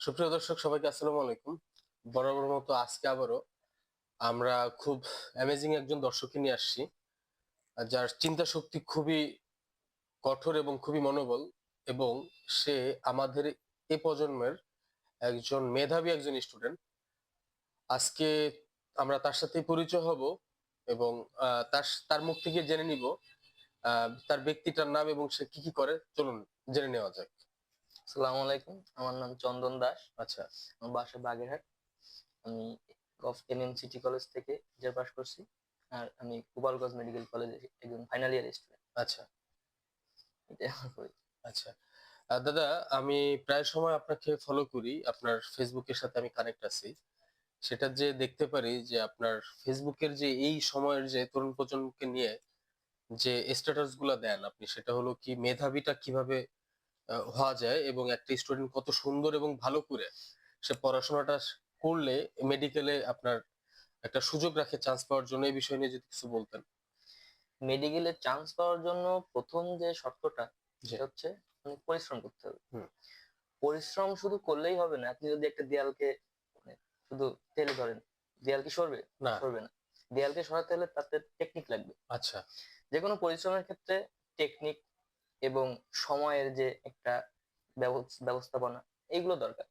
সুপ্রিয় দর্শক, সবাইকে আসসালামু আলাইকুম। বরাবর মতো আজকে আবারও আমরা খুব অ্যামেজিং একজন দর্শককে নিয়ে আসছি, যার চিন্তা শক্তি খুবই কঠোর এবং খুবই মনোবল এবং সে আমাদের এ প্রজন্মের একজন মেধাবী একজন স্টুডেন্ট আজকে আমরা তার সাথে পরিচয় হব এবং তার তার মুখ থেকে জেনে নিব তার ব্যক্তিটার নাম এবং সে কি কি করে। চলুন জেনে নেওয়া যাক। আসসালামু আলাইকুম। আমার নাম চন্দন দাস। আচ্ছা। আমার বাসা বাগেরহাট। আমি govt M M city college থেকে যে পাস করছি। আর আমি গোপালগঞ্জ মেডিকেল কলেজে একজন ফাইনাল ইয়ার স্টুডেন্ট আচ্ছা। আচ্ছা। দাদা আমি প্রায় সময় আপনাকে ফলো করি। আপনার ফেসবুকের সাথে আমি কানেক্ট আছি। সেটা যে দেখতে পারি যে আপনার ফেসবুকের যে এই সময়ের যে তরুণ প্রজন্মকে নিয়ে যে স্ট্যাটাসগুলা দেন আপনি সেটা হলো কি মেধাবীটা কীভাবে হওয়া যায় এবং একটা স্টুডেন্ট কত সুন্দর এবং ভালো করে সে পড়াশোনাটা করলে মেডিকেলে আপনার একটা সুযোগ রাখে চান্স পাওয়ার জন্য এই বিষয় নিয়ে যদি কিছু বলতেন। মেডিকেলে চান্স পাওয়ার জন্য প্রথম যে শর্তটা। সেটা হচ্ছে অনেক পরিশ্রম করতে হবে। পরিশ্রম শুধু করলেই হবে না আপনি যদি একটা দেয়ালকে মানে শুধু টেনে ধরেন দেয়াল কি সরবে? না। সরবে না। দেয়ালকে সরাতে হলে তাতে টেকনিক লাগবে। আচ্ছা। যে কোনো পরিশ্রমের ক্ষেত্রে টেকনিক এবং সময়ের যে একটা ব্যবস্থাপনা এগুলো দরকার।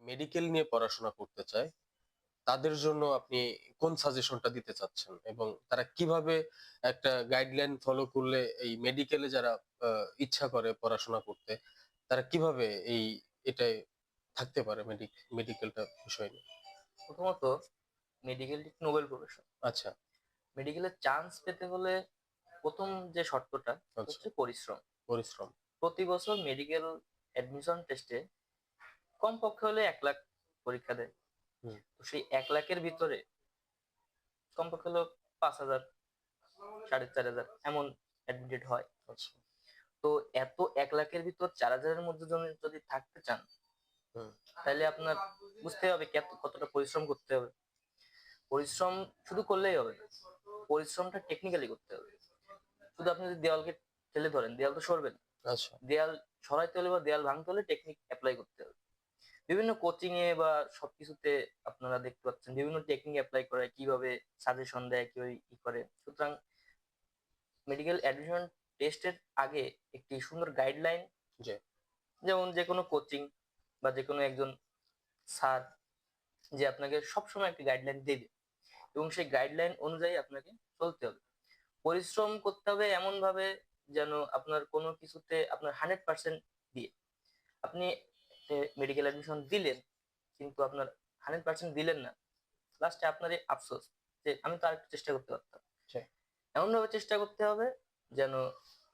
মেডিকেল নিয়ে পড়াশোনা করতে চায় তাদের জন্য আপনি কোন সাজেশনটা দিতে চাচ্ছেন? এবং তারা কীভাবে একটা গাইডলাইন ফলো করলে এই মেডিকেলে যারা ইচ্ছা করে পড়াশোনা করতে তারা কীভাবে এই এটায় থাকতে পারে মেডিকেলটা বিষয় নিয়ে? প্রথমত মেডিকেল নোবেল প্রফেশন আচ্ছা। মেডিকেলের চান্স পেতে হলে প্রথম যে শর্তটা আচ্ছা। হচ্ছে পরিশ্রম। পরিশ্রম। প্রতি বছর মেডিকেল অ্যাডমিশন টেস্টে কমপক্ষে হলে এক লাখ পরীক্ষা দেয়। হুম। তো সেই এক লাখের ভিতরে কমপক্ষে হলো পাঁচ হাজার সাড়ে চার হাজার এমন অ্যাডমিটেড হয়। আচ্ছা। তো এত এক লাখের ভিতর চার হাজারের মধ্যে যদি- থাকতে চান। তাহলে আপনার বুঝতে হবে কত- কতটা পরিশ্রম করতে হবে। পরিশ্রম শুধু করলেই হবে না পরিশ্রমটা টেকনিক্যালি করতে হবে। শুধু আপনি যদি দেওয়ালকে ঠেলে ধরেন দেওয়াল তো সরবে না। আচ্ছা। দেয়াল সরাইতে হলে বা দেয়াল ভাঙতে হলে টেকনিক অ্যাপ্লাই করতে হবে। বিভিন্ন কোচিং এ বা সবকিছুতে আপনারা দেখতে পাচ্ছেন বিভিন্ন টেকনিক অ্যাপ্লাই করে কীভাবে সাজেশন দেয় কীভাবে ই করে। সুতরাং মেডিকেল অ্যাডমিশন টেস্টের আগে একটি সুন্দর গাইডলাইন। যেমন যে কোনো কোচিং বা যে কোনো একজন স্যার যে আপনাকে সবসময় একটা গাইডলাইন দেবে এবং সেই গাইডলাইন অনুযায়ী আপনাকে চলতে হবে। পরিশ্রম করতে হবে এমন ভাবে যেন আপনার কোনো কিছুতে আপনার হান্ড্রেড পার্সেন্ট দিয়ে। আপনি মেডিকেল অ্যাডমিশন দিলেন কিন্তু আপনার হান্ড্রেড পার্সেন্ট দিলেন না। লাস্টে আপনার এই আফসোস যে আমি তো আরেকটু চেষ্টা করতে পারতাম। এমন ভাবে চেষ্টা করতে হবে যেন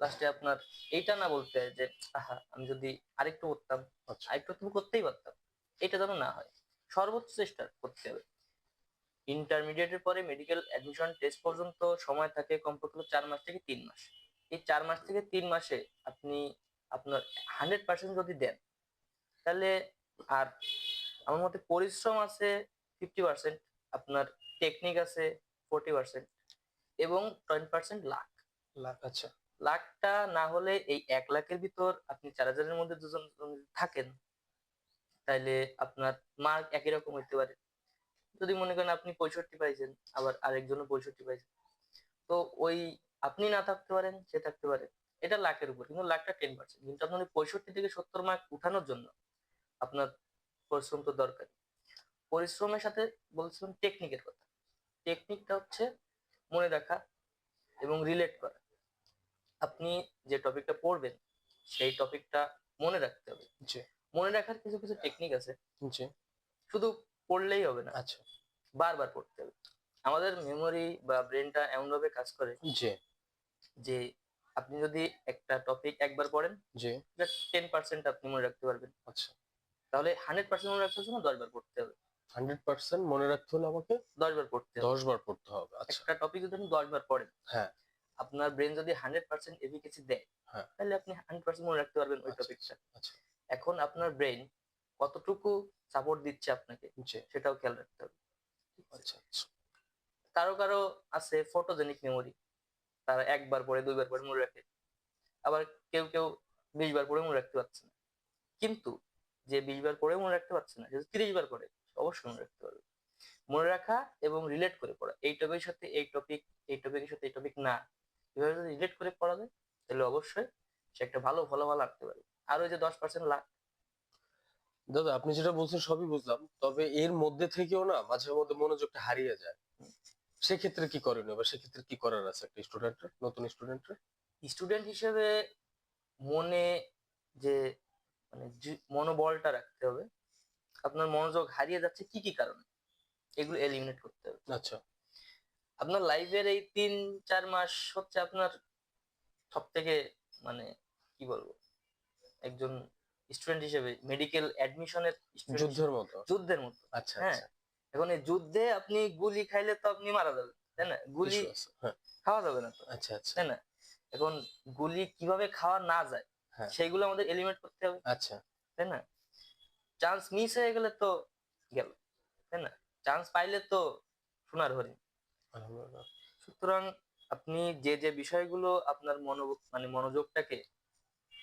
লাস্টে আপনার এইটা না বলতে হয় যে আহা আমি যদি আরেকটু করতাম আচ্ছা। আরেকটু তুমি করতেই পারতাম। এটা যেন না হয়। সর্বোচ্চ চেষ্টা করতে হবে। ইন্টারমিডিয়েটের পরে মেডিকেল অ্যাডমিশন টেস্ট পর্যন্ত সময় থাকে কমপক্ষে চার মাস থেকে তিন মাস। এই চার মাস থেকে তিন মাসে আপনি আপনার হান্ড্রেড পার্সেন্ট যদি দেন তাহলে আর আমার মতে পরিশ্রম আছে ফিফটি পার্সেন্ট আপনার টেকনিক আছে ফোরটি পার্সেন্ট এবং টোয়েন্টি পার্সেন্ট লাখ লাখ আচ্ছা। লাখটা না হলে এই এক লাখের ভিতর আপনি চার হাজারের মধ্যে দুজন থাকেন তাইলে আপনার মার্ক একই রকম হইতে পারে। যদি মনে করেন আপনি পঁয়ষট্টি পাইছেন আবার আরেকজনও পঁয়ষট্টি পাইছেন। তো ওই আপনি না থাকতে পারেন সে থাকতে পারে। এটা লাখের উপর কিন্তু লাখটা টেন পার্সেন্ট কিন্তু আপনার পঁয়ষট্টি থেকে সত্তর মার্ক উঠানোর জন্য আপনার পরিশ্রম তো দরকার। পরিশ্রমের সাথে বলছিলাম টেকনিকের কথা। টেকনিকটা হচ্ছে মনে রাখা এবং রিলেট করা। আপনি যে টপিকটা পড়বেন সেই টপিকটা মনে রাখতে হবে। মনে রাখার কিছু কিছু টেকনিক আছে। শুধু পড়লেই হবে না। আচ্ছা। বারবার পড়তে হবে। আমাদের মেমোরি বা ব্রেনটা এমন ভাবে কাজ করে যে যে আপনি যদি একটা টপিক একবার পড়েন যে টেন পার্সেন্ট আপনি মনে রাখতে পারবেন। আচ্ছা। তাহলে হান্ড্রেড পার্সেন্ট মনে রাখতে জন্য দশ বার পড়তে হবে। হান্ড্রেড পার্সেন্ট মনে রাখতে হলে আমাকে দশ বার পড়তে হবে। দশ বার পড়তে হবে আচ্ছা। একটা টপিক যদি আপনি দশ বার পড়েন হ্যাঁ। আপনার ব্রেন যদি হান্ড্রেড পার্সেন্ট এফিকেসি দেয় হ্যাঁ। তাহলে আপনি হান্ড্রেড পার্সেন্ট মনে রাখতে পারবেন ওই আচ্ছা, টপিকটা আচ্ছা এখন আপনার ব্রেন কতটুকু সাপোর্ট দিচ্ছে আপনাকে সেটাও খেয়াল রাখতে হবে। আচ্ছা আচ্ছা। কারও কারও আছে ফটোজেনিক মেমোরি তারা একবার পরে দুইবার পরে মনে রাখে। আবার কেউ কেউ বিশ বার পরে মনে রাখতে পারছে না। কিন্তু যে বিশ বার পড়ে মনে রাখতে পারছে না যদি তিরিশ বার পড়ে অবশ্যই মনে রাখতে পারবে। মনে রাখা এবং রিলেট করে পড়া এই টপিকের সাথে এই টপিক এই টপিকের সাথে এই টপিক না। এভাবে যদি রিলেট করে পড়া যায় তাহলে অবশ্যই সে একটা ভালো ফলাফল আনতে পারবে। আর ওই যে দশ পার্সেন্ট লাখ দাদা আপনি যেটা বলছেন সবই বুঝলাম তবে এর মধ্যে থেকেও না মাঝে মধ্যে মনোযোগটা হারিয়ে যায়। সেক্ষেত্রে কি করণীয় বা সেক্ষেত্রে কি করার আছে একটা স্টুডেন্টের নতুন স্টুডেন্টের স্টুডেন্ট হিসেবে মনে যে মানে মনোবলটা রাখতে হবে আপনার মনোযোগ হারিয়ে যাচ্ছে কি কি কারণে? এগুলো এলিমিনেট করতে হবে। আচ্ছা। আপনার লাইফের এই তিন চার মাস হচ্ছে আপনার সব থেকে মানে কি বলব একজন স্টুডেন্ট হিসেবে মেডিকেল অ্যাডমিশনের যুদ্ধের মতো? যুদ্ধের মতো। আচ্ছা হ্যাঁ। আচ্ছা। এখন এই যুদ্ধে আপনি গুলি খাইলে তো আপনি মারা যাবেন তাই না? গুলি হ্যাঁ। খাওয়া যাবে না তো। আচ্ছা আচ্ছা। তাই না? এখন গুলি কীভাবে খাওয়া না যায় হ্যাঁ। সেইগুলো আমাদের এলিমিনেট করতে হবে। আচ্ছা। তাই না? চান্স মিস হয়ে গেলে তো গেল তাই না? চান্স পাইলে তো সোনার হরিণ। সুতরাং আপনি যে যে বিষয়গুলো আপনার মনো মানে মনোযোগটাকে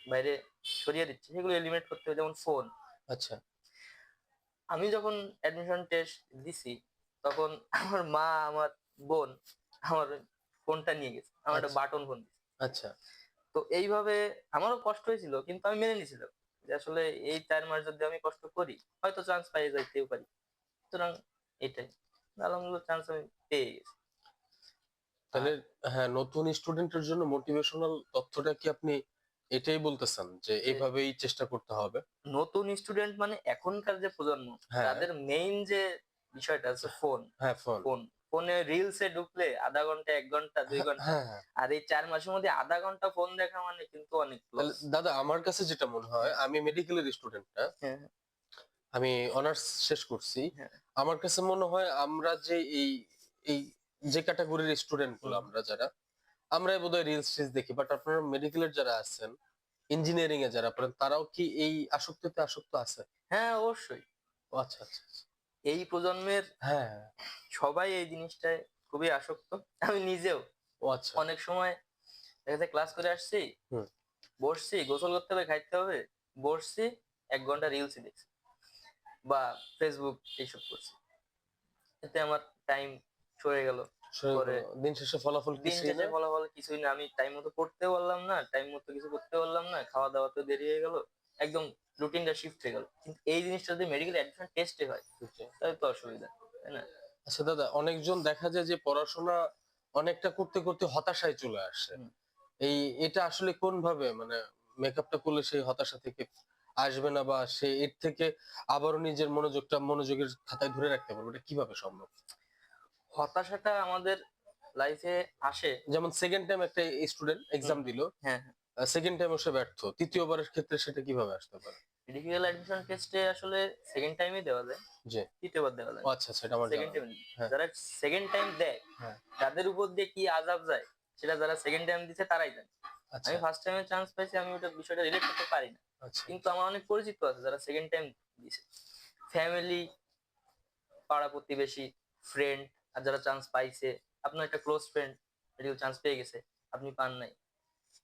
বাইরে সরিয়ে দিচ্ছে। সেগুলো এলিমিনেট করতে হবে যেমন ফোন আচ্ছা। আমি যখন অ্যাডমিশন টেস্ট দিছি তখন আমার মা আমার বোন আমার ফোনটা নিয়ে গেছে। আমার একটা আচ্ছা। বাটন ফোন আচ্ছা। তো এইভাবে আমারও কষ্ট হয়েছিল কিন্তু আমি মেনে নিয়েছিলাম যে আসলে এই চার মাস যদি আমি কষ্ট করি হয়তো চান্স পাই যাইতেও পারি। সুতরাং এটাই। আলহামদুলিল্লাহ চান্স আমি পেয়ে গেছি। তাহলে হ্যাঁ নতুন স্টুডেন্টের জন্য মোটিভেশনাল তথ্যটা কি আপনি এটাই বলতেছেন যে এইভাবেই চেষ্টা করতে হবে। নতুন স্টুডেন্ট মানে এখনকার যে প্রজন্ম হ্যাঁ। তাদের মেইন যে বিষয়টা আছে ফোন হ্যাঁ ফোন ফোন ফোনে রিলসে ঢুকলে আধা ঘণ্টা এক ঘণ্টা দুই ঘণ্টা। হ্যাঁ হ্যাঁ। আর এই চার মাসের মধ্যে আধা ঘণ্টা ফোন দেখা মানে কিন্তু অনেক দাদা আমার কাছে যেটা মনে হয় আমি মেডিকেলের স্টুডেন্টটা হ্যাঁ আমি অনার্স শেষ করছি। হ্যাঁ। আমার কাছে মনে হয় আমরা যে এই এই যে ক্যাটাগরির স্টুডেন্টগুলো আমরা যারা আমরা বোধহয় রিলস টিলস দেখি বাট আপনারা মেডিকেলের যারা আছেন ইঞ্জিনিয়ারিং এ যারা পড়েন তারাও কি এই আসক্তিতে আসক্ত আছে? হ্যাঁ অবশ্যই। ও আচ্ছা আচ্ছা আচ্ছা। এই প্রজন্মের হ্যাঁ সবাই এই জিনিসটায় খুবই আসক্ত। আমি নিজেও। ও আচ্ছা। অনেক সময় দেখা যায় ক্লাস করে আসছি হুম। বসছি গোসল করতে হবে খাইতে হবে বসছি এক ঘণ্টা রিলস দেখছি বা ফেসবুক এইসব করছি। এতে আমার টাইম সরে গেলো। দিন শেষে ফলাফল দিন শেষে ফলাফল কিছুই না। আমি টাইম মতো পড়তে পারলাম না টাইম মতো কিছু করতে পারলাম না খাওয়া দাওয়াতে দেরি হয়ে গেল একদম রুটিনটা শিফট হয়ে গেল। কিন্তু এই জিনিসটা যদি মেডিকেল অ্যাডমিশন টেস্টে হয় তাহলে তো অসুবিধা তাই না? আচ্ছা দাদা অনেকজন দেখা যায় যে পড়াশোনা অনেকটা করতে করতে হতাশায় চলে আসে। এই এটা আসলে কোন ভাবে মানে মেকআপটা করলে সেই হতাশা থেকে আসবে না বা সে এর থেকে আবারও নিজের মনোযোগটা মনোযোগের খাতায় ধরে রাখতে পারবে? এটা কীভাবে সম্ভব? হতাশাটা আমাদের লাইফে আসে। যেমন সেকেন্ড টাইম একটা স্টুডেন্ট এক্সাম দিল হ্যাঁ সেকেন্ড টাইম সে ব্যর্থ। তৃতীয়বারের ক্ষেত্রে সেটা কীভাবে আসতে পারে? মেডিকেল অ্যাডমিশন টেস্টে আসলে সেকেন্ড টাইমে দেওয়া যায়। জি। তৃতীয়বার দেওয়া যায়। আচ্ছা সেটা আমার সেকেন্ড টাইম হ্যাঁ। যারা সেকেন্ড টাইম দেয় হ্যাঁ। তাদের উপর দিয়ে কি আজাব যায় সেটা যারা সেকেন্ড টাইম দিছে তারাই জানে। আচ্ছা। আমি ফার্স্ট টাইমে চান্স পাইছি আমি ওটা বিষয়টা রিলেট করতে পারি না। আচ্ছা। কিন্তু আমার অনেক পরিচিত আছে যারা সেকেন্ড টাইম দিছে। ফ্যামিলি পাড়া প্রতিবেশী ফ্রেন্ড আর যারা চান্স পাইছে আপনার একটা ক্লোজ ফ্রেন্ড রিল চান্স পেয়ে গেছে আপনি পান নাই।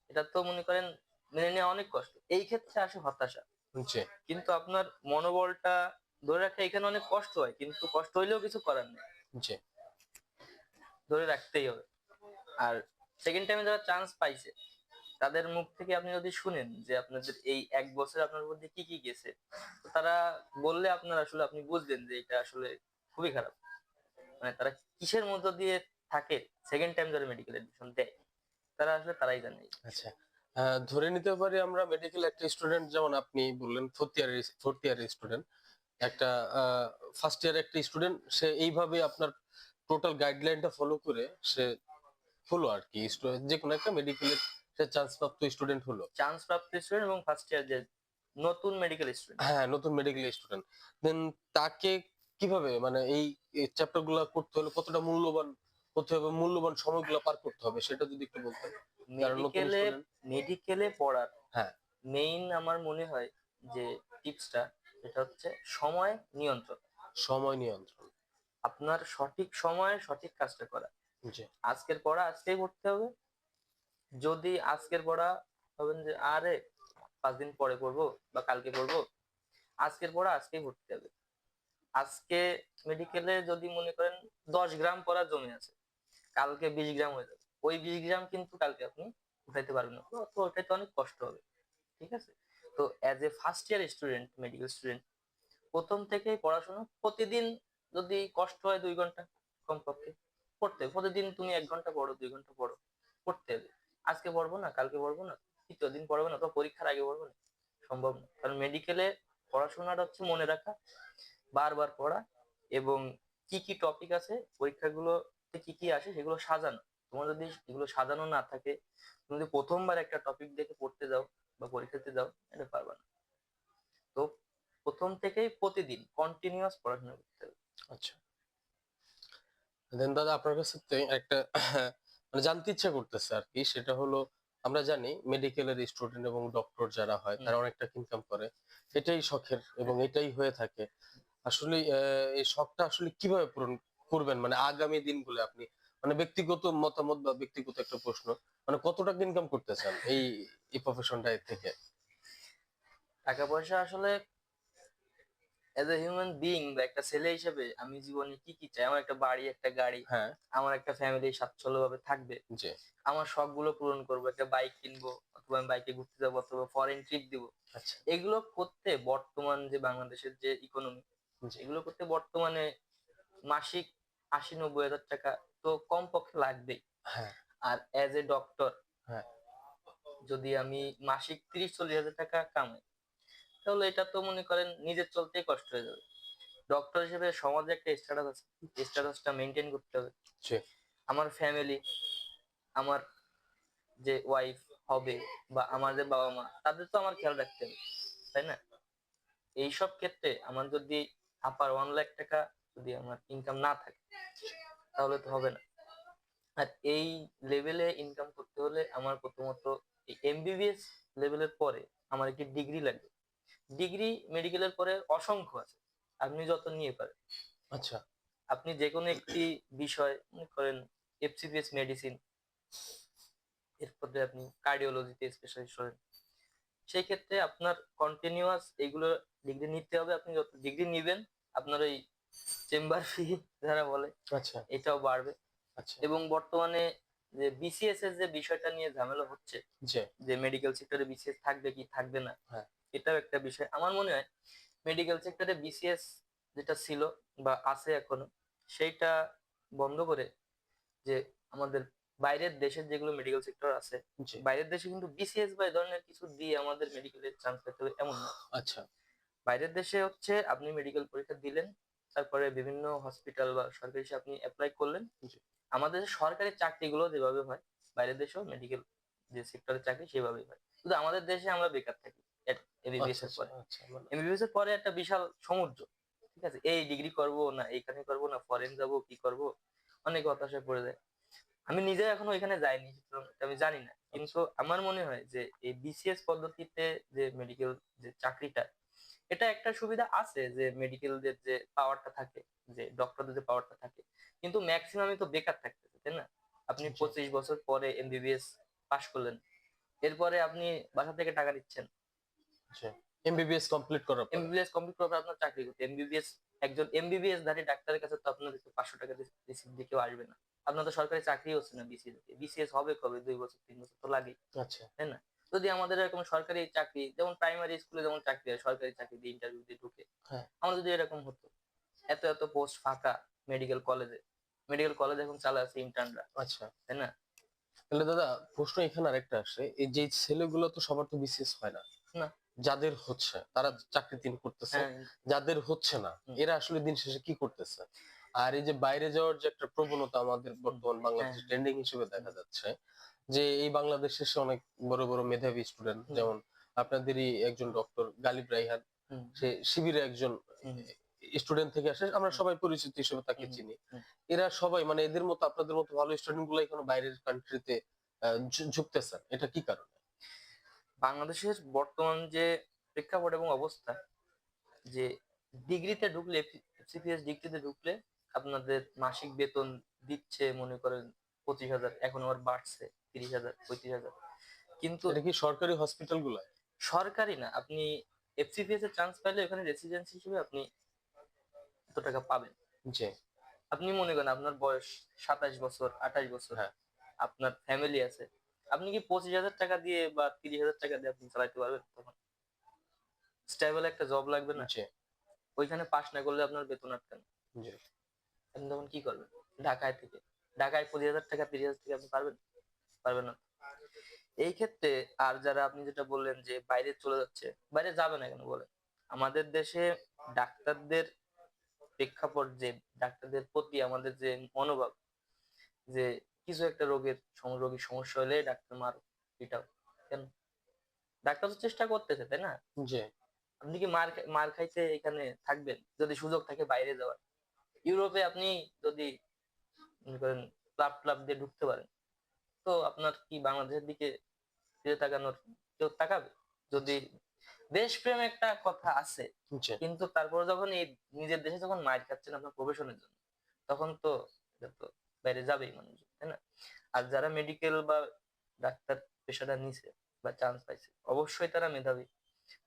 এটা তো মনে করেন মেনে নেওয়া অনেক কষ্ট। এই ক্ষেত্রে আসে হতাশা। কিন্তু আপনার মনোবলটা ধরে রাখা এখানে অনেক কষ্ট হয় কিন্তু কষ্ট হইলেও কিছু করার নেই। ধরে রাখতেই হবে। আর সেকেন্ড টাইমে যারা চান্স পাইছে তাদের মুখ থেকে আপনি যদি শুনেন যে আপনাদের এই এক বছর আপনার মধ্যে কি কি গেছে তারা বললে আপনার আসলে আপনি বুঝবেন যে এটা আসলে খুবই খারাপ। মানে তারা কিসের মধ্য দিয়ে থাকে? সেকেন্ড টাইম যারা মেডিকেল এডমিশন দেয় তারা আসলে তারাই জানে। আচ্ছা ধরে নিতে পারি আমরা মেডিকেল একটা স্টুডেন্ট যেমন আপনি বললেন ফোর্থ ইয়ারের ফোর্থ ইয়ারের স্টুডেন্ট একটা ফার্স্ট ইয়ার একটা স্টুডেন্ট সে এইভাবে আপনার টোটাল গাইডলাইনটা ফলো করে সে হলো আর কি যে কোনো একটা মেডিকেলের সে চান্স প্রাপ্ত স্টুডেন্ট হলো। চান্স প্রাপ্ত স্টুডেন্ট এবং ফার্স্ট ইয়ার যে নতুন মেডিকেল স্টুডেন্ট হ্যাঁ নতুন মেডিকেল স্টুডেন্ট দেন তাকে কীভাবে? মানে এই চ্যাপ্টারগুলা করতে হলে কতটা মূল্যবান করতে হবে মূল্যবান সময়গুলো পার করতে হবে সেটা যদি একটু বলতেন। মেডিকেলে মেডিকেলে পড়ার হ্যাঁ। মেইন আমার মনে হয় যে টিপসটা এটা হচ্ছে সময় নিয়ন্ত্রণ। সময় নিয়ন্ত্রণ। আপনার সঠিক সময়ে সঠিক কাজটা করা। আজকের পড়া আজকেই পড়তে হবে। যদি আজকের পড়া হবেন যে আরে পাঁচ দিন পরে পড়ব বা কালকে পড়ব আজকের পড়া আজকেই ভর্তি হবে। আজকে মেডিকেলে যদি মনে করেন দশ গ্রাম পড়া জমে আছে, কালকে বিশ গ্রাম হয়ে যাবে। ওই বিশ গ্রাম কিন্তু কালকে আপনি উঠাইতে পারবেন না। তো ওটাতে অনেক কষ্ট হবে, ঠিক আছে? তো as a first year student medical student প্রথম থেকে পড়াশোনা, প্রতিদিন যদি কষ্ট হয় দুই ঘণ্টা কমপক্ষে পড়তে। প্রতিদিন তুমি এক ঘণ্টা পড়ো, দুই ঘণ্টা পড়ো, পড়তে হবে। আজকে পড়ব না, কালকে পড়ব না, তৃতীয় দিন পড়ব না তো পরীক্ষার আগে পড়ব না, সম্ভব না। কারণ মেডিকেলে পড়াশোনাটা হচ্ছে মনে রাখা। বারবার পড়া এবং কি কি টপিক আছে পরীক্ষাগুলোতে কি কি আসে সেগুলো সাজানো। তোমার যদি এগুলো সাজানো না থাকে তুমি যদি প্রথমবার একটা টপিক দেখে পড়তে যাও বা পরীক্ষাতে যাও এটা পারবে না। তো প্রথম থেকেই প্রতিদিন কন্টিনিউয়াস পড়াশোনা করতে হবে। আচ্ছা। দেন দাদা আপনার কাছে একটা মানে জানতে ইচ্ছা করতেছে আর কি সেটা হলো আমরা জানি মেডিকেলের স্টুডেন্ট এবং ডক্টর যারা হয় তারা অনেকটা ইনকাম করে। এটাই শখের এবং এটাই হয়ে থাকে। আসলে এই শখটা আসলে কীভাবে পূরণ করবেন? মানে আগামী দিনগুলো আপনি মানে ব্যক্তিগত মতামত বা ব্যক্তিগত একটা প্রশ্ন মানে কত টাকা ইনকাম করতে চান এই এই প্রফেশনটা থেকে? টাকা পয়সা আসলে এজ এ হিউম্যান বিইং বা একটা ছেলে হিসেবে আমি জীবনে কি কি চাই? আমার একটা বাড়ি একটা গাড়ি হ্যাঁ। আমার একটা ফ্যামিলি স্বাচ্ছন্দ্য ভাবে থাকবে। জি। আমার শখগুলো পূরণ করব একটা বাইক কিনবো অথবা আমি বাইকে ঘুরতে যাব অথবা ফরেন ট্রিপ দিব। আচ্ছা। এগুলো করতে বর্তমান যে বাংলাদেশের যে ইকোনমি এগুলো করতে বর্তমানে মাসিক আশি নব্বই হাজার টাকা তো কম পক্ষে লাগবেই। হ্যাঁ। আর অ্যাজ এ ডক্টর। যদি আমি মাসিক তিরিশ চল্লিশ হাজার টাকা কামাই তাহলে এটা তো মনে করেন নিজের চলতেই কষ্ট হয়ে যাবে। ডক্টর হিসেবে সমাজে একটা স্ট্যাটাস আছে স্ট্যাটাসটা মেনটেন করতে হবে। আমার ফ্যামিলি আমার যে ওয়াইফ হবে বা আমার যে বাবা মা তাদের তো আমার খেয়াল রাখতে হবে তাই না? এইসব ক্ষেত্রে আমার যদি আপার ওয়ান লাখ টাকা যদি আমার ইনকাম না থাকে তাহলে তো হবে না। আর এই লেভেলে ইনকাম করতে হলে আমার প্রথমত এই এমবিবিএস লেভেলের পরে আমার একটি ডিগ্রি লাগবে। ডিগ্রি মেডিকেলের পরে অসংখ্য আছে আপনি যত নিয়ে পারেন। আচ্ছা। আপনি যে কোনো একটি বিষয় মনে করেন এফসিপিএস মেডিসিন এরপরে আপনি কার্ডিওলজিতে স্পেশালিস্ট হলেন সেই ক্ষেত্রে আপনার কন্টিনিউয়াস এগুলো ডিগ্রি নিতে হবে। আপনি যত ডিগ্রি নিবেন আপনার ওই চেম্বার ফি যারা বলে আচ্ছা। এটাও বাড়বে। আচ্ছা। এবং বর্তমানে যে বিসিএস এর যে বিষয়টা নিয়ে ঝামেলা হচ্ছে যে মেডিকেল সেক্টরে বিসিএস থাকবে কি থাকবে না হ্যাঁ। এটাও একটা বিষয়। আমার মনে হয় মেডিকেল সেক্টরে বিসিএস যেটা ছিল বা আছে এখনও সেইটা বন্ধ করে যে আমাদের বাইরের দেশের যেগুলো মেডিকেল সেক্টর আছে বাইরের দেশে কিন্তু বিসিএস বা এই ধরনের কিছু দিয়ে আমাদের মেডিকেলের চান্স পেতে হবে এমন আচ্ছা। বাইরের দেশে হচ্ছে আপনি মেডিকেল পরীক্ষা দিলেন তারপরে বিভিন্ন হসপিটাল বা সরকারি আপনি অ্যাপ্লাই করলেন। আমাদের সরকারি চাকরিগুলো যেভাবে হয় বাইরের দেশেও মেডিকেল যে সেক্টরের চাকরি সেভাবেই হয়। শুধু আমাদের দেশে আমরা বেকার থাকি এমবিবিএস এর পরে। আচ্ছা মানে এমবিবিএস এর পরে একটা বিশাল সমুদ্র ঠিক আছে? এই ডিগ্রি করব না এইখানে করব না ফরেন যাব কি করব? অনেক হতাশায় পড়ে যায়। আমি নিজে এখনও ওইখানে যাইনি আমি জানি না। কিন্তু আমার মনে হয় যে এই বিসিএস পদ্ধতিতে যে মেডিকেল যে চাকরিটা এটা একটা সুবিধা আছে যে মেডিকেলদের যে পাওয়ারটা থাকে যে ডক্টরদের যে পাওয়ারটা থাকে কিন্তু ম্যাক্সিমামই তো বেকার থাকতেছে তাই না? আপনি পঁচিশ বছর পরে এমবিবিএস পাশ করলেন এরপরে আপনি বাসা থেকে টাকা দিচ্ছেন এমবিবিএস কমপ্লিট করার এমবিবিএস কমপ্লিট করার আপনার চাকরি করতে এমবিবিএস একজন এমবিবিএস ধারী ডাক্তারের কাছে তো আপনার পাঁচশো টাকা রিসিভ দিয়ে কেউ আসবে না। আপনার তো সরকারি চাকরি হচ্ছে না বিসিএস বিসিএস হবে কবে? দুই বছর তিন বছর তো লাগে আচ্ছা। যদি আমাদের এরকম সরকারি চাকরি যেমন প্রাইমারি স্কুলে যেমন চাকরি হয় সরকারি চাকরি দিয়ে ইন্টারভিউ দিয়ে ঢুকে হ্যাঁ। আমাদের যদি এরকম হতো এত এত পোস্ট ফাঁকা মেডিকেল কলেজে মেডিকেল কলেজ এখন চালা আছে ইন্টার্নরা আচ্ছা। তাই না? তাহলে দাদা প্রশ্ন এখানে আরেকটা আসে এই যে ছেলেগুলো তো সবার তো বিসিএস হয় না। না। যাদের হচ্ছে তারা চাকরি তিন করতেছে হ্যাঁ। যাদের হচ্ছে না এরা আসলে দিন শেষে কি করতেছে? আর এই যে বাইরে যাওয়ার যে একটা প্রবণতা আমাদের বর্তমান বাংলাদেশে হ্যাঁ। ট্রেন্ডিং হিসেবে দেখা যাচ্ছে যে এই বাংলাদেশে এসে অনেক বড় বড় মেধাবী স্টুডেন্ট যেমন আপনাদেরই একজন ডক্টর গালিব রাইহান সে শিবিরে একজন স্টুডেন্ট থেকে আসে আমরা সবাই পরিচিত হিসেবে তাকে চিনি। এরা সবাই মানে এদের মতো আপনাদের মতো ভালো স্টুডেন্টগুলো এখন বাইরের কান্ট্রিতে ঝুঁকতেছেন এটা কি কারণে? বাংলাদেশের বর্তমান যে প্রেক্ষাপট এবং অবস্থা যে ডিগ্রিতে ঢুকলে সিপিএস ডিগ্রিতে ঢুকলে আপনাদের মাসিক বেতন দিচ্ছে মনে করেন পঁচিশ হাজার এখন আবার বাড়ছে। তিরিশ হাজার পঁয়ত্রিশ হাজার। কিন্তু এটা কি সরকারি হসপিটালগুলো সরকারি না আপনি এফসিপিএস এর চান্স পাইলে ওখানে রেসিডেন্সি হিসেবে আপনি এত টাকা পাবেন। জি। আপনি মনে করেন আপনার বয়স সাতাশ বছর আঠাশ বছর হ্যাঁ। আপনার ফ্যামিলি আছে আপনি কি পঁচিশ হাজার টাকা দিয়ে বা তিরিশ হাজার টাকা দিয়ে আপনি চালাতে পারবেন তখন? স্টেবল একটা জব লাগবে না। ওইখানে পাস না করলে আপনার বেতন আটকান আপনি তখন কি করবেন? ঢাকায় থেকে। ঢাকায় পঁচিশ হাজার টাকা তিরিশ হাজার টাকা আপনি পারবেন? পারবেন না। এই ক্ষেত্রে আর যারা আপনি যেটা বললেন যে বাইরে চলে যাচ্ছে বাইরে যাবে না কেন বলেন? আমাদের দেশে ডাক্তারদের প্রেক্ষাপট যে ডাক্তারদের প্রতি আমাদের যে মনোভাব যে কিছু একটা রোগের রোগীর সমস্যা হলে ডাক্তার মার এটাও কেন? ডাক্তার তো চেষ্টা করতেছে তাই না? আপনি কি মার মার খাইতে এখানে থাকবেন? যদি সুযোগ থাকে বাইরে যাওয়ার। ইউরোপে আপনি যদি মনে করেন ক্লাব ক্লাব দিয়ে ঢুকতে পারেন তো আপনার কি বাংলাদেশের দিকে ফিরে তাকানোর কেউ তাকাবে? যদি দেশপ্রেম একটা কথা আছে কিন্তু তারপরে যখন এই নিজের দেশে যখন মার খাচ্ছেন আপনার প্রফেশনের জন্য তখন তো তো বাইরে যাবেই মানুষ তাই না? আর যারা মেডিকেল বা ডাক্তার পেশাটা নিছে বা চান্স পাইছে অবশ্যই তারা মেধাবী।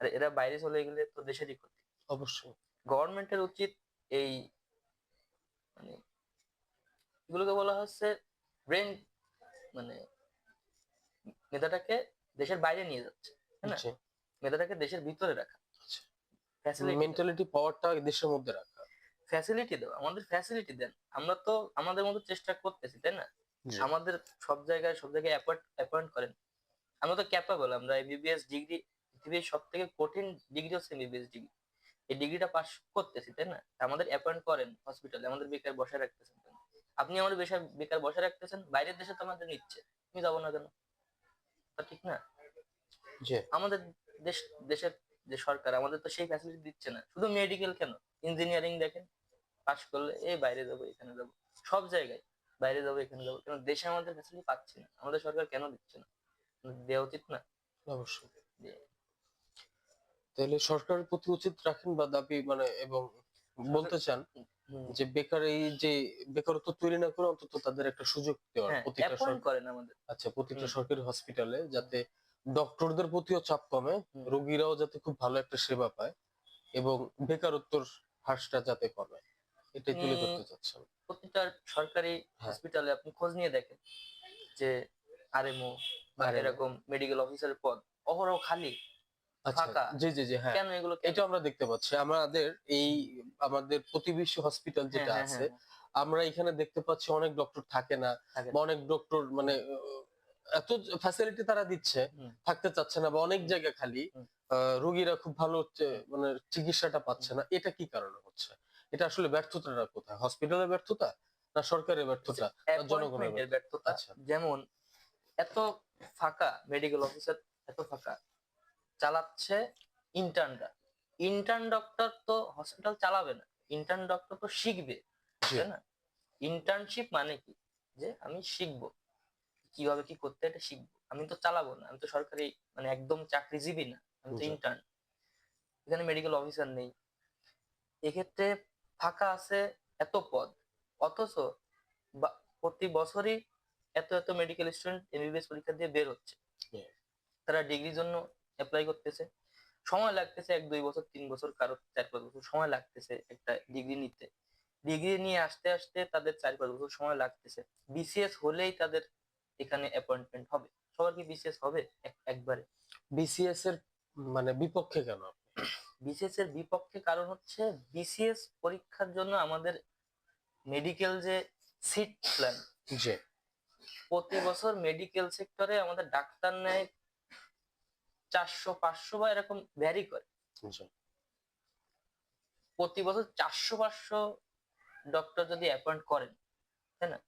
আর এরা বাইরে চলে গেলে তো দেশেরই ক্ষতি। অবশ্যই। গভর্নমেন্টের উচিত এই মানে এগুলোকে বলা হচ্ছে ব্রেন মানে মেধাটাকে দেশের বাইরে নিয়ে যাচ্ছে না? মেধাটাকে দেশের ভিতরে রাখা। আচ্ছা। মেন্টালিটি পাওয়ারটা দেশের মধ্যে রাখা। ফ্যাসিলিটি দাও আমাদের ফ্যাসিলিটি দেন। আমরা তো আমাদের মতো চেষ্টা করতেছি তাই না? আমাদের সব জায়গায় সব জায়গায় অ্যাপয়েন্ট করেন। আমরা তো ক্যাপাবল আমরা এমবিবিএস ডিগ্রি পৃথিবীর সব থেকে কঠিন ডিগ্রি হচ্ছে এমবিবিএস ডিগ্রি এই ডিগ্রিটা পাস করতেছি তাই না? আমাদের অ্যাপয়েন্ট করেন হসপিটালে আমাদের বেকার বসায় রাখতেছেন? আপনি আমাদের বেকার বেকার বসায় রাখতেছেন বাইরের দেশে তো আমাদের নিচ্ছে তুমি যাব না কেন? তা ঠিক না? জি। আমাদের দেশ দেশের যে সরকার আমাদের তো সেই ফ্যাসিলিটি দিচ্ছে না। শুধু মেডিকেল কেন? ইঞ্জিনিয়ারিং দেখেন পাশ করলে এই বাইরে যাব এখানে যাব। সব জায়গায় বাইরে যাব এখানে যাব। কেন দেশে আমাদের ফ্যাসিলিটি পাচ্ছি না। আমাদের সরকার কেন দিচ্ছে না? দেওয়া উচিত না? অবশ্যই। তাহলে সরকারের প্রতি উচিত রাখেন বা দাবি মানে এবং বলতে চান যে বেকার এই যে বেকারত্ব তৈরি না করে অন্তত তাদের একটা সুযোগ দেওয়ার হ্যাঁ প্রতিটা সরকার করেন আমাদের। আচ্ছা প্রতিটা সরকারি হসপিটালে যাতে ডক্টরদের প্রতিও চাপ কমে রোগীরাও যাতে খুব ভালো একটা সেবা পায় এবং বেকারত্বর হারটা যাতে কমে। এটাই তুলে ধরতে চাচ্ছেন। প্রতিটা সরকারি হ্যাঁ। হসপিটালে আপনি খোঁজ নিয়ে দেখেন যে আরএমও বা এরকম মেডিকেল অফিসারের পদ অহরহ খালি। আচ্ছা ফাঁকা। জি জি জি হ্যাঁ। কেন এগুলো এটা আমরা দেখতে পাচ্ছি। আমাদের এই আমাদের প্রতিবেশী হসপিটাল হ্যাঁ, যেটা হ্যাঁ, আছে আমরা এখানে দেখতে পাচ্ছি অনেক ডক্টর থাকে না বা অনেক ডক্টর মানে এত ফ্যাসিলিটি তারা দিচ্ছে থাকতে চাচ্ছে না বা অনেক জায়গা খালি রোগীরা খুব ভালো হচ্ছে মানে চিকিৎসাটা পাচ্ছে না। এটা কি কারণে হচ্ছে? এটা আসলে ব্যর্থতাটা কোথায়? হসপিটালের ব্যর্থতা না সরকারের ব্যর্থতা জনগণের ব্যর্থতা? আচ্ছা। যেমন এত ফাঁকা মেডিকেল অফিসার এত ফাঁকা। চালাচ্ছে ইন্টার্নরা ইন্টার্ন ডক্টর তো হসপিটাল চালাবে না। ইন্টার্ন ডক্টর তো শিখবে। তাই না? ইন্টার্নশিপ মানে কি? যে আমি শিখব। কীভাবে কি করতে এটা শিখব। আমি তো চালাবো না। আমি তো সরকারি মানে একদম চাকরিজীবী না। আমি তো ইন্টার্ন এখানে মেডিকেল অফিসার নেই। এক্ষেত্রে ফাঁকা আছে এত পদ। অথচ প্রতি বছরই এত এত মেডিকেল স্টুডেন্ট এমবিবিএস পরীক্ষা দিয়ে বের হচ্ছে। তারা ডিগ্রির জন্য অ্যাপ্লাই করতেছে। সময় লাগতেছে এক দুই বছর তিন বছর কারও চার পাঁচ বছর সময় লাগতেছে একটা ডিগ্রি নিতে। ডিগ্রি নিয়ে আসতে আসতে তাদের চার পাঁচ বছর সময় লাগতেছে। বিসিএস হলেই তাদের এখানে অ্যাপয়েন্টমেন্ট হবে। সবার কি বিসিএস হবে? একবারে। বিসিএস এর মানে বিপক্ষে কেন? বিসিএস এর বিপক্ষে কারণ হচ্ছে বিসিএস পরীক্ষার জন্য আমাদের মেডিকেল যে সিট প্ল্যান যে প্রতি বছর মেডিকেল সেক্টরে আমাদের ডাক্তার নেয় চারশো পাঁচশো বা এরকম ভ্যারি করে। প্রতি বছর চারশো পাঁচশো ডক্টর যদি অ্যাপয়েন্ট করেন তাই না?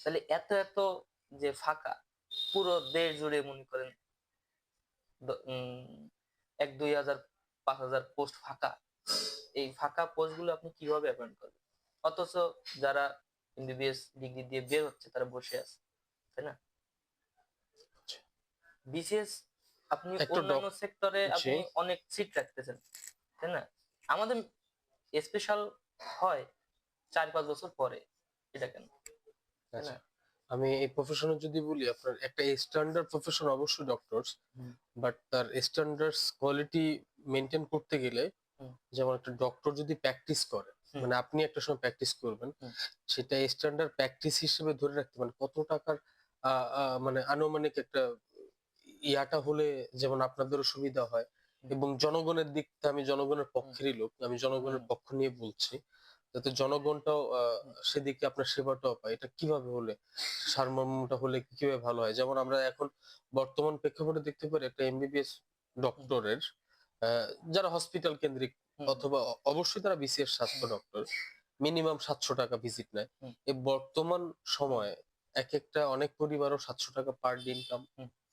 তাহলে এত এত যে ফাঁকা পুরো দেশ জুড়ে মনে করেন এক দুই হাজার পাঁচ হাজার পোস্ট ফাঁকা। এই ফাঁকা পোস্টগুলো আপনি কীভাবে অ্যাপয়েন্ট করবেন? অথচ যারা এমবিবিএস ডিগ্রি দিয়ে বের হচ্ছে তারা বসে আছে তাই না? আচ্ছা। বিসিএস আপনি অন্যান্য সেক্টরে আপনি অনেক সিট রাখতেছেন তাই না? আমাদের স্পেশাল হয় চার পাঁচ বছর পরে এটা কেন? আচ্ছা। আমি এই প্রফেশনে যদি বলি আপনার একটা স্ট্যান্ডার্ড প্রফেশন অবশ্যই ডক্টরস বাট তার স্ট্যান্ডার্ডস কোয়ালিটি মেনটেন করতে গেলে যেমন একটা ডক্টর যদি প্র্যাকটিস করে মানে আপনি একটা সময় প্র্যাকটিস করবেন সেটা স্ট্যান্ডার্ড প্র্যাকটিস হিসেবে ধরে রাখতে মানে কত টাকার মানে আনুমানিক একটা ইয়াটা হলে যেমন আপনাদেরও সুবিধা হয় এবং জনগণের দিক থেকে আমি জনগণের পক্ষেরই লোক আমি জনগণের পক্ষ নিয়ে বলছি যাতে জনগণটাও সেদিকে আপনার সেবাটাও পায়। এটা কীভাবে হলে সারমর্মটা হলে কীভাবে ভালো হয়? যেমন আমরা এখন বর্তমান প্রেক্ষাপটে দেখতে পারি একটা এমবিবিএস ডক্টরের যারা হসপিটাল কেন্দ্রিক অথবা অবশ্যই তারা বিসিএস স্বাস্থ্য ডক্টর মিনিমাম সাতশো টাকা ভিজিট নেয়। এই বর্তমান সময়ে এক একটা অনেক পরিবারও সাতশো টাকা পার ডে ইনকাম।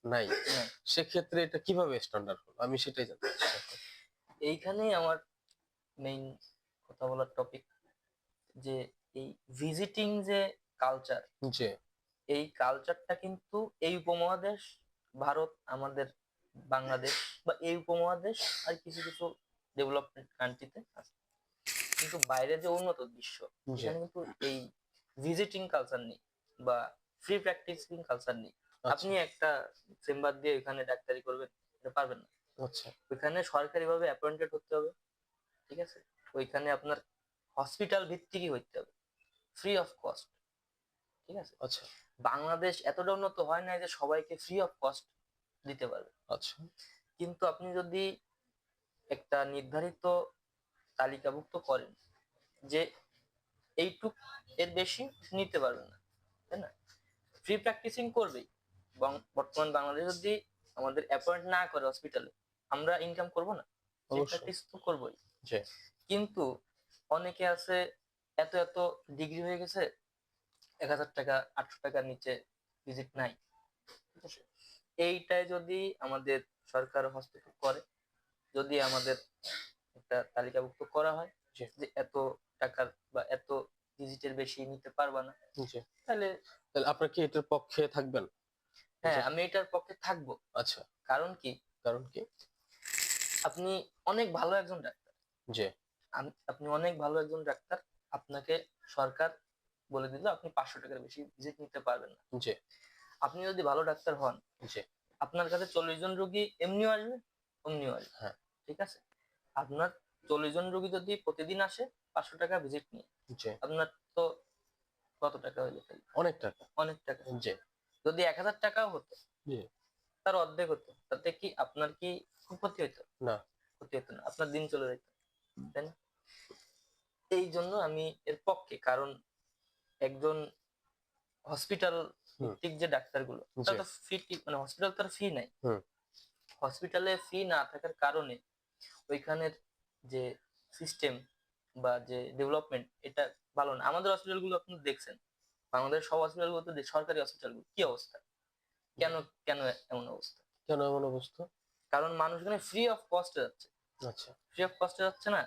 নাই। নাই। সেক্ষেত্রে এটা কীভাবে স্ট্যান্ডার্ড হলো? আমি সেটাই জানতে এইখানেই আমার মেইন কথা বলার টপিক যে এই ভিজিটিং যে কালচার যে এই কালচারটা কিন্তু এই উপমহাদেশ ভারত আমাদের বাংলাদেশ বা এই উপমহাদেশ আর কিছু কিছু ডেভেলপমেন্ট কান্ট্রিতে আছে। কিন্তু বাইরে যে উন্নত বিশ্ব যে সেখানে কিন্তু এই ভিজিটিং কালচার নেই বা ফ্রি প্র্যাকটিসিং কালচার নেই। আপনি একটা চেম্বার দিয়ে ওখানে ডাক্তারি করবেন এটা পারবেন না। আচ্ছা। ওইখানে সরকারিভাবে অ্যাপয়েন্টেড হতে হবে ঠিক আছে? ওইখানে আপনার হসপিটাল ভিত্তিকই হইতে হবে ফ্রি অফ কস্ট ঠিক আছে? আচ্ছা। বাংলাদেশ এতটা উন্নত হয় না যে সবাইকে ফ্রি অফ কস্ট দিতে পারবে। আচ্ছা। কিন্তু আপনি যদি একটা নির্ধারিত তালিকাভুক্ত করেন যে এইটুক এর বেশি নিতে পারবেন না তাই না? ফ্রি প্র্যাকটিসিং করবেই। বর্তমান বাংলাদেশ যদি আমাদের অ্যাপয়েন্ট না করে হসপিটালে আমরা ইনকাম করব না? ফ্রি প্র্যাকটিস তো করবোই। কিন্তু অনেকে আছে এত এত ডিগ্রি হয়ে গেছে এক হাজার টাকা আটশো টাকার নিচে ভিজিট নাই। এইটাই যদি আমাদের সরকার হস্তক্ষেপ করে যদি আমাদের একটা তালিকাভুক্ত করা হয় যে এত টাকার বা এত ভিজিটের বেশি নিতে পারবা না তাহলে আপনার কি এটার পক্ষে থাকবেন? হ্যাঁ আমি এটার পক্ষে থাকব। আচ্ছা। কারণ কি? কারণ কি? আপনি অনেক ভালো একজন ডাক্তার। যে আপনি অনেক ভালো একজন ডাক্তার। আপনাকে সরকার বলে দিল আপনি পাঁচশো টাকার বেশি ভিজিট নিতে পারবেন না। যে আপনি যদি ভালো ডাক্তার হন যে আপনার কাছে চল্লিশ জন রোগী এমনিও আসবে অমনিও আসবে। হ্যাঁ। ঠিক আছে? আপনার চল্লিশ জন রোগী যদি প্রতিদিন আসে পাঁচশো টাকা ভিজিট নিয়ে আপনার তো কত টাকা হইল তাহলে? অনেক টাকা। অনেক টাকা। যে যদি এক হাজার টাকাও হতো তার অর্ধেক হতো তাতে কি আপনার কি খুব ক্ষতি হতো না। ক্ষতি হতো না আপনার দিন চলে যেত তাই না এই জন্য আমি এর পক্ষে কারণ একজন হসপিটাল। ভিত্তিক যে ডাক্তারগুলো জি। তার তো ফি মানে হসপিটাল তার ফি নাই হুম। হসপিটালে ফি না থাকার কারণে ওইখানের যে সিস্টেম বা যে ডেভেলপমেন্ট এটা ভালো না আমাদের হসপিটালগুলো আপনি দেখছেন বাংলাদেশের সব হসপিটালগুলোতে সরকারি হসপিটালগুলো কি অবস্থা? কেন কেন এমন অবস্থা? কেন এমন অবস্থা? কারণ মানুষ এখানে ফ্রি অফ কস্টে যাচ্ছে। আচ্ছা। ফ্রি অফ কস্টে যাচ্ছে না?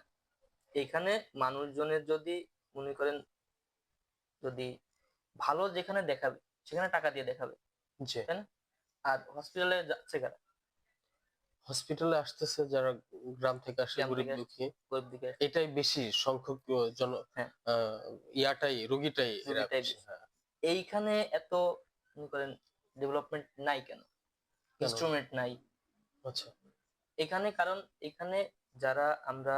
এখানে মানুষজনের যদি মনে করেন যদি ভালো যেখানে দেখাবে সেখানে টাকা দিয়ে দেখাবে। যে আর হসপিটালে যাচ্ছে কারা? হসপিটালে আসতেছে যারা গ্রাম থেকে আসে গরিব দুঃখী এটাই বেশি সংখ্যক জন হ্যাঁ। ইয়াটাই রোগীটাই। হ্যাঁ। এইখানে এত করেন ডেভেলপমেন্ট নাই কেন ইনস্ট্রুমেন্ট নাই আচ্ছা এখানে কারণ এখানে যারা আমরা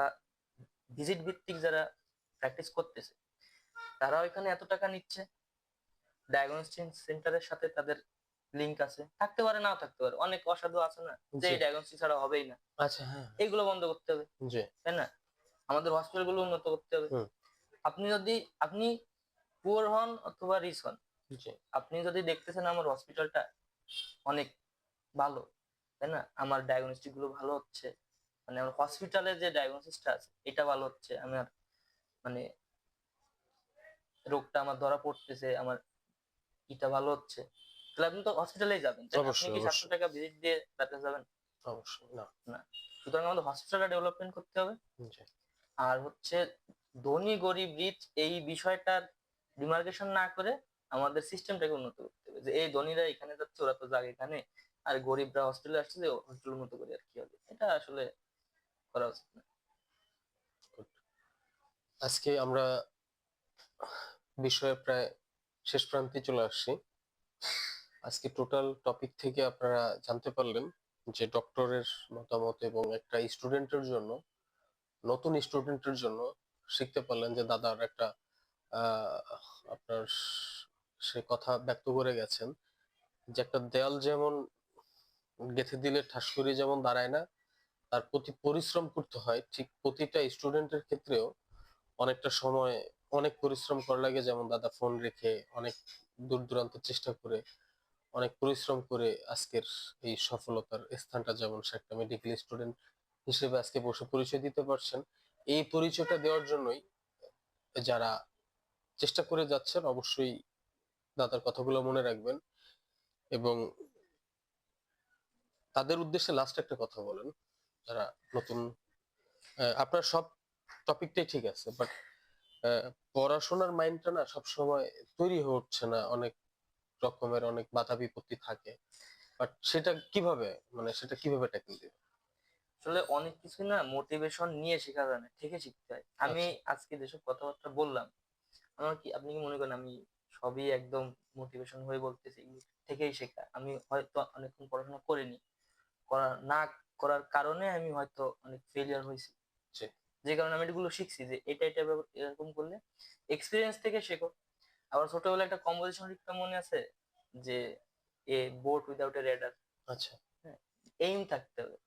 ভিজিট ভিত্তিক যারা প্র্যাকটিস করতেছে তারা এখানে এত টাকা নিচ্ছে ডায়াগনস্টিক সেন্টারের সাথে তাদের লিংক আছে। থাকতে পারে নাও থাকতে পারে। অনেক অসাধু আছে না যে জি। ডায়াগনস্টিক ছাড়া হবেই না। আচ্ছা হ্যাঁ। এইগুলো বন্ধ করতে হবে। তাই না? আমাদের হসপিটালগুলো উন্নত করতে হবে। আপনি যদি আপনি পুয়ার হন অথবা রিচ হন আপনি যদি দেখতেছেন আমার হসপিটালটা অনেক ভালো তাই না? আমার ডায়াগনস্টিকগুলো ভালো হচ্ছে মানে আমার হসপিটালে যে ডায়াগনোসিসটা আছে এটা ভালো হচ্ছে আমার মানে রোগটা আমার ধরা পড়তেছে আমার এটা ভালো হচ্ছে। তাহলে আপনি তো হসপিটালেই যাবেন আপনি অবশ্যই, কি সাতশো টাকা ভিজিট দিয়ে তার কাছে যাবেন? অবশ্যই না। সুতরাং আমাদের হসপিটালটা ডেভেলপমেন্ট করতে হবে। আর হচ্ছে ধনী গরিব রিচ এই বিষয়টার ডিমার্কেশন না করে আমাদের সিস্টেমটাকে উন্নত করতে হবে। যে এই ধনীরা এখানে যাচ্ছে ওরা তো যাক এখানে আর গরিবরা হস্টেলে আসছে যে হস্টেল উন্নত করে আর কি হবে? এটা আসলে করা উচিত না। আজকে আমরা বিষয়ে প্রায় শেষ প্রান্তে চলে আসছি। আজকে টোটাল টপিক থেকে আপনারা জানতে পারলেন যে ডক্টরের মতামত এবং একটা স্টুডেন্টের জন্য, নতুন স্টুডেন্টের জন্য শিখতে পারলেন যে দাদার একটা আপনার সে কথা ব্যক্ত করে গেছেন যে একটা দেয়াল যেমন গেঁথে দিলে ঠাস করে যেমন দাঁড়ায় না, তার প্রতি পরিশ্রম করতে হয় ঠিক প্রতিটা স্টুডেন্টের ক্ষেত্রেও অনেকটা সময় অনেক পরিশ্রম করা লাগে যেমন দাদা ফোন রেখে অনেক দূর দূরান্ত চেষ্টা করে অনেক পরিশ্রম করে আজকের এই সফলতার স্থানটা যেমন সে একটা মেডিকেল স্টুডেন্ট হিসেবে আজকে বসে পরিচয় দিতে পারছেন, এই পরিচয়টা দেওয়ার জন্যই যারা চেষ্টা করে যাচ্ছেন অবশ্যই দাদার কথাগুলো মনে রাখবেন এবং তাদের উদ্দেশ্যে লাস্ট একটা কথা বলেন, যারা নতুন আপনার সব টপিকটাই ঠিক আছে বাট পড়াশোনার মাইন্ডটা না সবসময় তৈরি উঠছে না, অনেক রকমের অনেক বাধা বিপত্তি থাকে। বাট সেটা কীভাবে? মানে সেটা কীভাবে ট্যাকেল দিবে? আসলে অনেক কিছু না মোটিভেশন নিয়ে শেখা যায় না থেকে শিখতে হয়। আমি আজকে যেসব কথাবার্তা বললাম আমার কি আপনি কি মনে করেন আমি সবই একদম মোটিভেশন হয়ে বলতেছি? থেকেই শেখা। আমি হয়তো অনেকক্ষণ পড়াশোনা করিনি। করা না করার কারণে আমি হয়তো অনেক ফেলিয়ার হয়েছি। যে কারণে আমি এগুলো শিখছি যে এটা এটা এরকম করলে এক্সপিরিয়েন্স থেকে শেখো। আবার ছোটবেলায় একটা কম্পোজিশন লিখতে মনে আছে যে a boat without a rudder আচ্ছা। এইম থাকতে হবে।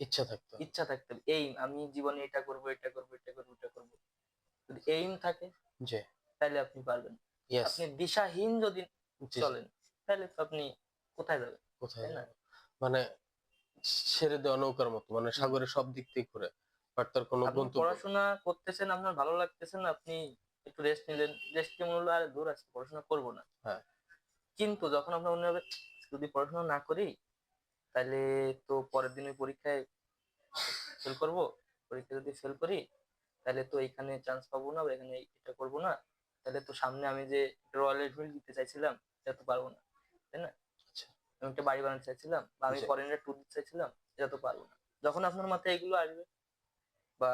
ইচ্ছা থাকতো ইচ্ছা থাকতে হবে। এইম আমি জীবনে এটা করব এটা করব এটা করব এটা করব। যদি এইম থাকে যে তাহলে আপনি পারবেন। আপনি দিশাহীন যদি চলেন তাহলে আপনি কোথায় যাবেন? কোথায় না? মানে ছেড়ে দেওয়া নৌকার মতো মানে সাগরে সব দিক থেকে ঘুরে। বাট তার কোনো পড়াশোনা করতেছেন আপনার ভালো লাগতেছে না আপনি একটু রেস্ট নিলেন রেস্ট নিয়ে মনে হলো আরে দূর আছে পড়াশোনা করব না হ্যাঁ। কিন্তু যখন আপনার মনে হবে যদি পড়াশোনা না করি তাহলে তো পরের দিন ওই পরীক্ষায় ফেল করব পরীক্ষা যদি ফেল করি তাহলে তো এখানে চান্স পাবো না বা এখানে এটা করব না তাহলে তো সামনে আমি যে রয়্যাল এনফিল্ড দিতে চাইছিলাম এটা তো পারব না তাই না আচ্ছা। আমি একটা বাড়ি বানাতে চাইছিলাম বা আমি আচ্ছা। ফরেনের ট্যুর দিতে চাইছিলাম এটা তো পারব না যখন আপনার মাথায় এগুলো আসবে বা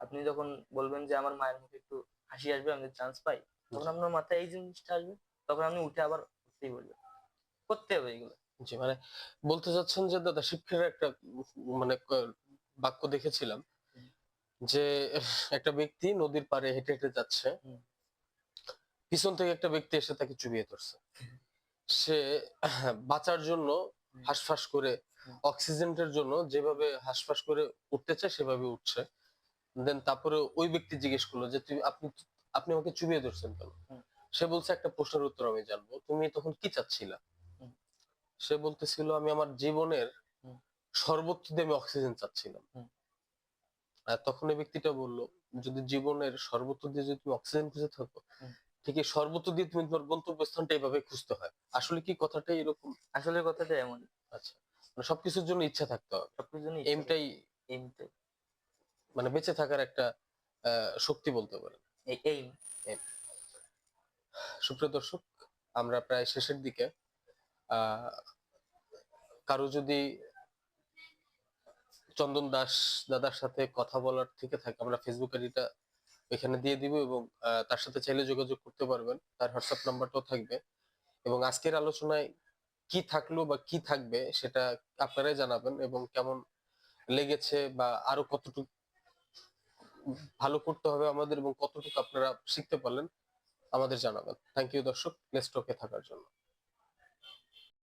আপনি যখন বলবেন যে আমার মায়ের মুখে একটু হাসি আসবে আমি চান্স পাই। তখন আপনার মাথায় এই জিনিসটা আসবে তখন আপনি উঠে আবার করতেই বলবেন। করতে হবে এগুলো। জি মানে বলতে চাচ্ছেন যে দাদা শিক্ষার একটা মানে বাক্য দেখেছিলাম যে একটা ব্যক্তি নদীর পাড়ে হেঁটে হেঁটে যাচ্ছে পিছন থেকে একটা ব্যক্তি এসে তাকে চুবিয়ে ধরছে। সে বাঁচার জন্য। হাঁসফাঁস করে। অক্সিজেনের জন্য যেভাবে হাঁসফাঁস করে উঠতে চায় সেভাবে উঠছে। দেন তারপরে ওই ব্যক্তি জিজ্ঞেস করল যে তুই আপনি আপনি আমাকে চুবিয়ে ধরছেন কেন? সে বলছে একটা প্রশ্নের উত্তর আমি জানব। তুমি তখন কি চাচ্ছিলা? সে বলতেছিল আমি আমার জীবনের। সর্বোচ্চ দিয়ে আমি অক্সিজেন চাচ্ছিলাম। তখন এই ব্যক্তিটা বলল যদি জীবনের সর্বোচ্চ দিয়ে যদি তুমি অক্সিজেন খুঁজে থাকো। ঠিক এই সর্বোচ্চ দিয়ে তুমি তোমার গন্তব্যস্থানটা এইভাবে খুঁজতে হয়। আসলে কি কথাটা এরকম? আসলে কথাটা এমন। আচ্ছা। মানে সবকিছুর জন্য ইচ্ছা থাকতে হবে। সবকিছু জন্য এমটাই এইমটাই মানে বেঁচে থাকার একটা আহ, শক্তি বলতে পারেন। এই সুপ্রিয় দর্শক আমরা প্রায় শেষের দিকে কারও যদি চন্দন দাস দাদার সাথে কথা বলার থেকে থাকে আমরা ফেসবুক আইডিটা এখানে দিয়ে দিব এবং তার সাথে চাইলে যোগাযোগ করতে পারবেন। তার হোয়াটসঅ্যাপ নাম্বারটাও থাকবে। এবং আজকের আলোচনায় কি থাকল বা কি থাকবে সেটা আপনারাই জানাবেন এবং কেমন লেগেছে বা আরও কতটুকু ভালো করতে হবে আমাদের এবং কতটুকু আপনারা শিখতে পারলেন, আমাদের জানাবেন। থ্যাংক ইউ দর্শক। লেস্টকে থাকার জন্য।